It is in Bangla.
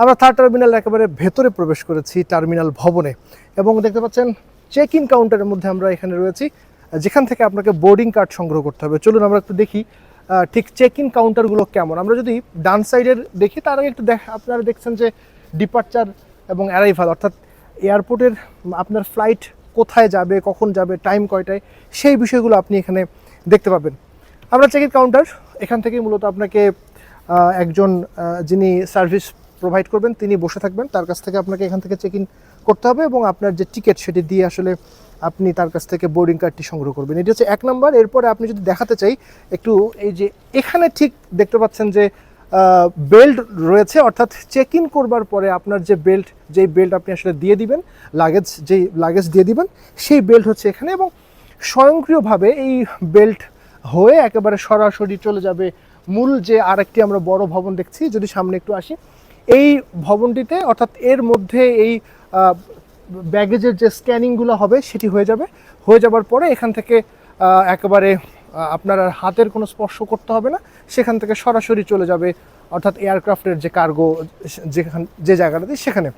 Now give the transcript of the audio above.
আমরা থার্ড টার্মিনাল একেবারে ভেতরে প্রবেশ করেছি টার্মিনাল ভবনে এবং দেখতে পাচ্ছেন চেক ইন কাউন্টারের মধ্যে আমরা এখানে রয়েছি। যেখান থেকে আপনাকে বোর্ডিং কার্ড সংগ্রহ করতে হবে। চলুন আমরা একটু দেখি ঠিক চেক ইন কাউন্টারগুলো কেমন? আমরা যদি ডান সাইডের দেখি, তার আগে একটু দেখ আপনারা দেখছেন যে ডিপার্চার এবং অ্যারাইভাল অর্থাৎ এয়ারপোর্টের আপনার ফ্লাইট কোথায় যাবে, কখন যাবে টাইম কয়টায়, সেই বিষয়গুলো আপনি এখানে দেখতে পাবেন। আমরা চেক ইন কাউন্টার এখান থেকে মূলত আপনাকে একজন যিনি সার্ভিস প্রোভাইড করবেন, তিনি বসে থাকবেন, তার কাছ থেকে আপনাকে এখান থেকে চেক ইন করতে হবে এবং আপনার যে টিকিট সেটি দিয়ে আসলে আপনি তার কাছ থেকে বোর্ডিং কার্ডটি সংগ্রহ করবেন। এটি হচ্ছে এক নম্বর এরপরে আপনি যদি দেখাতে চাই, একটু এই যে এখানে ঠিক দেখতে পাচ্ছেন যে বেল্ট রয়েছে, অর্থাৎ চেক ইন করবার পরে আপনার যে বেল্ট যেই বেল্ট আপনি আসলে দিয়ে দিবেন লাগেজ যেই লাগেজ দিয়ে দিবেন, সেই বেল্ট হচ্ছে এখানে এবং স্বয়ংক্রিয়ভাবে এই বেল্ট হয়ে একেবারে সরাসরি চলে যাবে মূল যে আরেকটি আমরা বড় ভবন দেখছি। যদি সামনে একটু আসি এই ভবনটিতে, অর্থাৎ এর মধ্যে এই ব্যাগেজের যে স্ক্যানিংগুলো হবে সেটি হয়ে যাবে। হয়ে যাবার পরে এখান থেকে একেবারে আপনার আর হাতের কোনো স্পর্শ করতে হবে না। সেখান থেকে সরাসরি চলে যাবে, অর্থাৎ এয়ারক্রাফ্টের যে কার্গো যেখান, যে জায়গাটাতে সেখানে।